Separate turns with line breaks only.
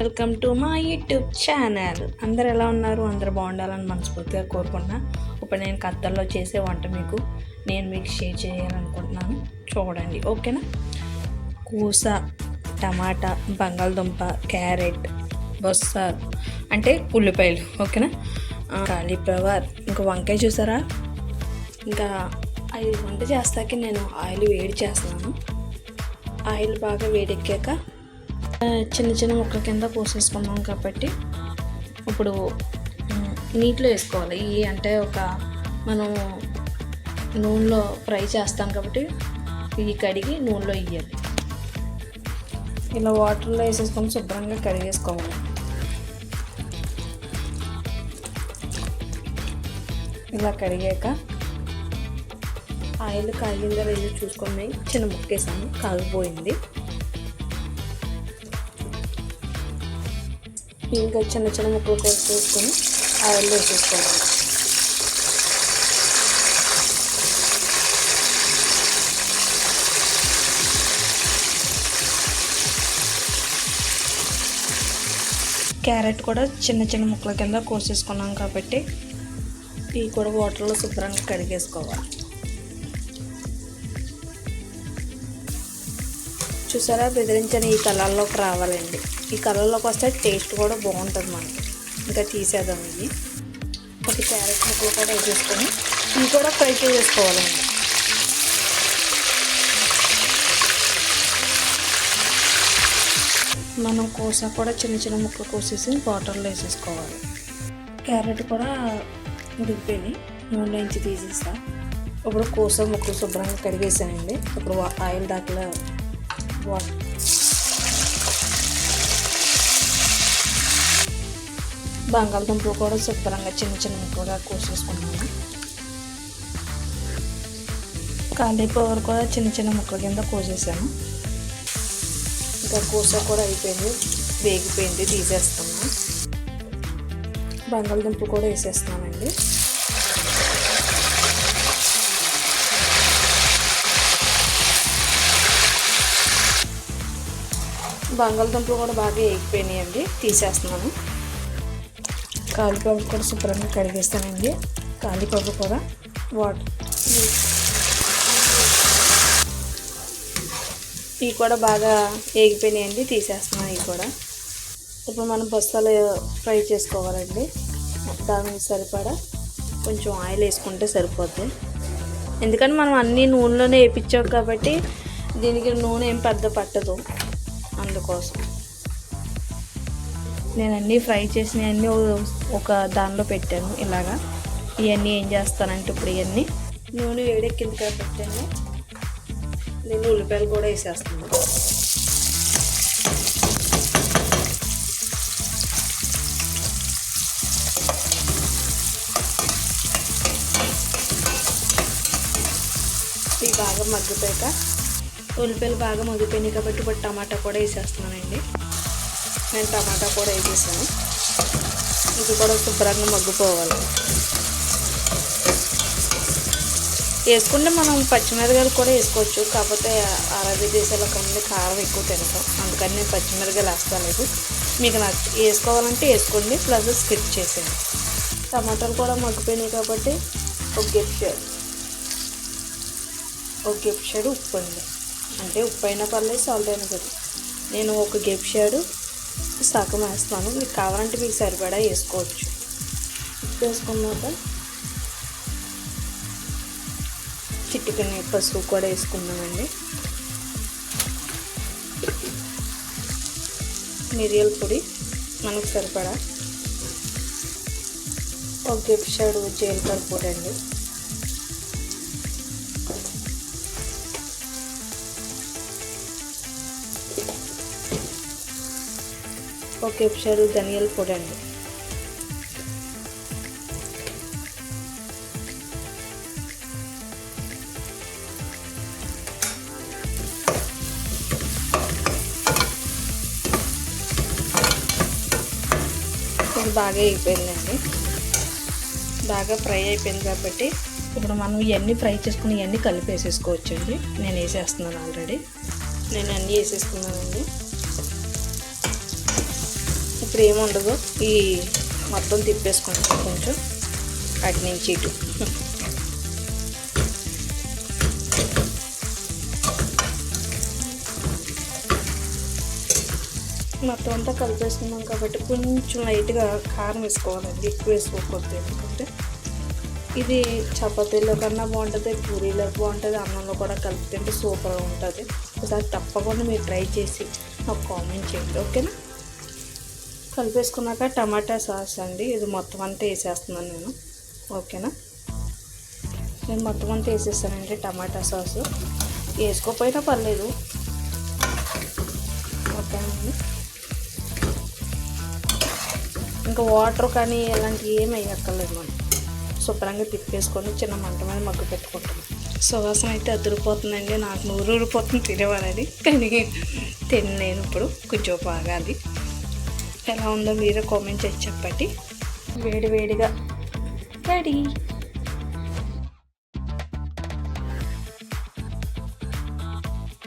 Welcome to మా YouTube channel అందరు ఎలా ఉన్నారు? అందరు బాగుండాలని మనస్ఫూర్తిగా కోరుకున్నా. ఇప్పుడు నేను కత్తల్లో చేసే వంట మీకు నేను మీకు షేర్ చేయాలనుకుంటున్నాను. చూడండి ఓకేనా కూస టమాటా బంగాళదుంప క్యారెట్ బొస్స అంటే ఉల్లిపాయలు ఓకేనా కాలీఫ్లవర్ ఇంకా వంకాయ చూసారా? ఇంకా అది వంట చేస్తాకి నేను ఆయిల్ వేడి చేస్తున్నాను. ఆయిల్ బాగా వేడెక్కాక చిన్న చిన్న ముక్కల కింద పోసేసుకున్నాం కాబట్టి ఇప్పుడు నీటిలో వేసుకోవాలి. ఈ అంటే ఒక మనం నూనెలో ఫ్రై చేస్తాం కాబట్టి ఇవి కడిగి నూనెలో వేయాలి. ఇలా వాటర్లో వేసేసుకొని శుభ్రంగా కడిగేసుకోవాలి. ఇలా కడిగాక ఆయిల్ కాగిందా లేదో చూసుకొని చిన్న ముక్కేసాను. కాగిపోయింది. ఇంకా చిన్న చిన్న ముక్కలు కోసి వేసుకొని ఆయిల్లో వేసేసుకోవాలి. క్యారెట్ కూడా చిన్న చిన్న ముక్కల కింద కోసేసుకున్నాం కాబట్టి ఇవి కూడా వాటర్లో శుభ్రంగా కడిగేసుకోవాలి. చూసారా బెదిరించని ఈ కలర్లోకి రావాలండి. ఈ కలర్లోకి వస్తే టేస్ట్ కూడా బాగుంటుంది మనకి. ఇంకా తీసేద్దాం ఇది. ఒక క్యారెట్ ముక్కలు కూడా వేసేసుకొని ఇవి కూడా ఫ్రై చేసేసుకోవాలండి మనం. కోస కూడా చిన్న చిన్న ముక్కలు కోసేసి వాటర్లో వేసేసుకోవాలి. క్యారెట్ కూడా ఉడికిపోయి నూనె నుంచి తీసేస్తా. ఇప్పుడు కోస ముక్కలు శుభ్రంగా కడిగేసానండి. ఇప్పుడు ఆయిల్ దాకా వాటర్ బంగాళదుంపలు కూడా శుభ్రంగా చిన్న చిన్న ముక్కలుగా కోసేసుకున్నాను కాలీఫ్లవర్ కూడా చిన్న చిన్న ముక్కల కింద కోసేసాను. ఇంకా కూస కూడా అయిపోయింది వేగిపోయింది తీసేస్తాము బంగాళదుంప కూడా వేసేస్తున్నానండి. బంగాళదుంపలు కూడా బాగా వేగిపోయినాయండి తీసేస్తున్నాను. కాలిపప్పు కూడా శుభ్రంగా కడిగేస్తానండి. కాలిపప్పు కూడా వాటర్. ఇవి కూడా బాగా వేగిపోయినాయండి తీసేస్తున్నాను ఇవి కూడా. ఇప్పుడు మనం బస్తాలు ఫ్రై చేసుకోవాలండి. దానికి సరిపడా కొంచెం ఆయిల్ వేసుకుంటే సరిపోద్ది. ఎందుకంటే మనం అన్నీ నూనెలోనే వేయించాం కాబట్టి దీనికి నూనె ఏం పెద్ద పట్టదు అందుకోసం. నేను అన్నీ ఫ్రై చేసినవన్నీ ఒక దానిలో పెట్టాను ఇలాగా. ఇవన్నీ ఏం చేస్తానంటే ఇప్పుడు ఇవన్నీ నూనె వేడెక్కింది కాబట్టి నేను ఉల్లిపాయలు కూడా వేసేస్తున్నాను. ఇవి బాగా మగ్గిపోయాక ఉల్లిపాయలు బాగా మగ్గిపోయినాయి కాబట్టి ఇప్పుడు టమాటా కూడా వేసేస్తున్నానండి. నేను టమాటా కూడా వేసేసాను. ఇది కూడా శుభ్రంగా మగ్గిపోవాలి. వేసుకుంటే మనం పచ్చిమిరకాయలు కూడా వేసుకోవచ్చు. కాకపోతే అరబీ దేశాల కన్నా కారం ఎక్కువ తింటాం అందుకని నేను పచ్చిమిరకాయలు వేస్తాను మీకు నచ్చ వేసుకోవాలంటే వేసుకోండి. ప్లస్ స్కిప్ చేసేయండి. టమాటాలు కూడా మగ్గిపోయినాయి కాబట్టి ఒక గెప్షాడు ఒక గెప్షాడు ఉప్పు అండి. అంటే ఉప్పు అయినా పర్లేదు సాల్ట్ అయినా సరే నేను ఒక గెప్షాడు సగం వేస్తున్నాను. మీకు కావాలంటే మీకు సరిపడా వేసుకోవచ్చు. ఉప్పు వేసుకున్నాక చిట్టుకని పసుపు కూడా వేసుకున్నామండి మిరియాల పొడి మనకు సరిపడా. ఒక గిఫ్ట్ షేడ్ జీలకర్ర పొడి అండి. ఒక ఎపిసోడ్ ధనియాల పొడి అండి. ఇది బాగా అయిపోయిందండి. బాగా ఫ్రై అయిపోయింది కాబట్టి ఇప్పుడు మనం ఇవన్నీ ఫ్రై చేసుకుని ఇవన్నీ కలిపి వేసేసుకోవచ్చండి నేను వేసేస్తున్నాను ఆల్రెడీ. నేను అన్నీ వేసేసుకున్నానండి ఇప్పుడు ఏమి ఉండదు. ఈ మొత్తం తిప్పేసుకుంటాం కొంచెం. అటు నుంచి ఇటు. మొత్తం అంతా కలిపేసుకున్నాం కాబట్టి కొంచెం లైట్గా కారం వేసుకోవాలండి. ఎక్కువ వేసుకోకూడదు ఎందుకంటే ఇది చపాతీలో కన్నా బాగుంటుంది పూరీలో బాగుంటుంది అన్నంలో కూడా కలిపి తింటే సూపర్గా ఉంటుంది. ఒకసారి తప్పకుండా మీరు ట్రై చేసి నాకు కామెంట్ చేయండి. ఓకేనా? కలిపేసుకున్నాక టమాటా సాస్ అండి. ఇది మొత్తం అంతా వేసేస్తున్నాను నేను. ఓకేనా? నేను మొత్తం అంతా వేసేస్తానండి టమాటా సాసు. వేసుకోకపోయినా పర్లేదు. ఓకేనండి ఇంకా వాటర్ కానీ ఇలాంటివి ఏమి వేయక్కర్లేదు మనం. శుభ్రంగా తిప్పేసుకొని చిన్న మంట మీద మగ్గు పెట్టుకుంటాం. సువాసన అయితే అదిరిపోతుందండి. నాకు నూరు ఊరిపోతుంది అది కానీ తినలేను ఇప్పుడు. కొంచెం బాగాలి ఎలా ఉందో మీరే కామెంట్ చేసి చెప్పండి. వేడి వేడిగా. రెడీ